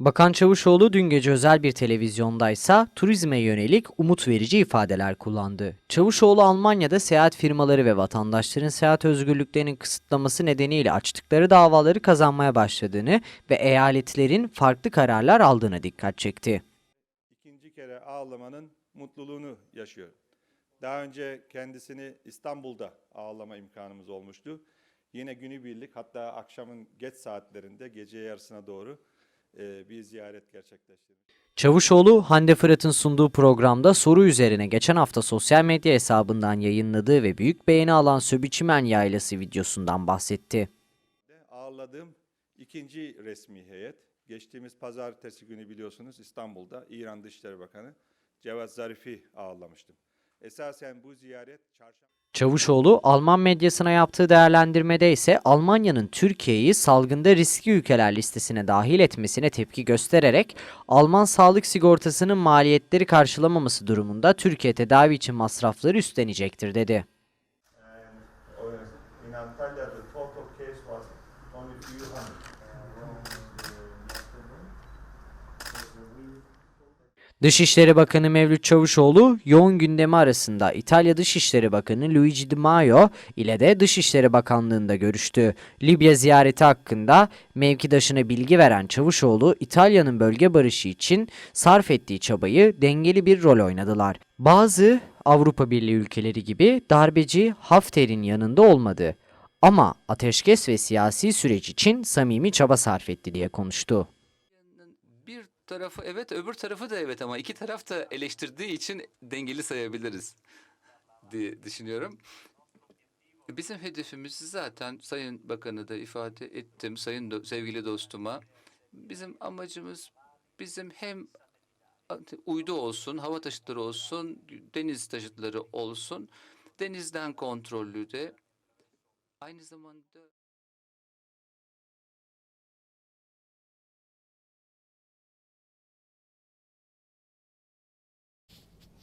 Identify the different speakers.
Speaker 1: Bakan Çavuşoğlu dün gece özel bir televizyondaysa turizme yönelik umut verici ifadeler kullandı. Çavuşoğlu Almanya'da seyahat firmaları ve vatandaşların seyahat özgürlüklerinin kısıtlaması nedeniyle açtıkları davaları kazanmaya başladığını ve eyaletlerin farklı kararlar aldığına dikkat çekti.
Speaker 2: ikinci kere ağlamanın mutluluğunu yaşıyor. Daha önce kendisini İstanbul'da ağlama imkanımız olmuştu. Yine günübirlik hatta akşamın geç saatlerinde gece yarısına doğru e, bir ziyaret gerçekleştirdik.
Speaker 1: Çavuşoğlu, Hande Fırat'ın sunduğu programda soru üzerine geçen hafta sosyal medya hesabından yayınladığı ve büyük beğeni alan Söbiçimen Yaylası videosundan bahsetti.
Speaker 2: Ağırladığım ikinci resmi heyet. Geçtiğimiz pazartesi günü biliyorsunuz İstanbul'da İran Dışişleri Bakanı Cevat Zarif'i ağırlamıştım. Esasen bu ziyaret çarşamba
Speaker 1: Çavuşoğlu, Alman medyasına yaptığı değerlendirmede ise Almanya'nın Türkiye'yi salgında riskli ülkeler listesine dahil etmesine tepki göstererek Alman sağlık sigortasının maliyetleri karşılamaması durumunda Türkiye tedavi için masrafları üstlenecektir dedi. Dışişleri Bakanı Mevlüt Çavuşoğlu yoğun gündemi arasında İtalya Dışişleri Bakanı Luigi Di Maio ile de Dışişleri Bakanlığı'nda görüştü. Libya ziyareti hakkında mevkidaşına bilgi veren Çavuşoğlu, İtalya'nın bölge barışı için sarf ettiği çabayı dengeli bir rol oynadılar. Bazı Avrupa Birliği ülkeleri gibi darbeci Hafter'in yanında olmadı ama ateşkes ve siyasi süreç için samimi çaba sarf etti diye konuştu.
Speaker 3: Tarafı evet, öbür tarafı da evet ama iki taraf da eleştirdiği için dengeli sayabiliriz diye düşünüyorum. Bizim hedefimiz zaten Sayın Bakanı da ifade ettim, Sayın do- sevgili dostuma. Bizim amacımız bizim hem uydu olsun, hava taşıtları olsun, deniz taşıtları olsun, denizden kontrollü de aynı zamanda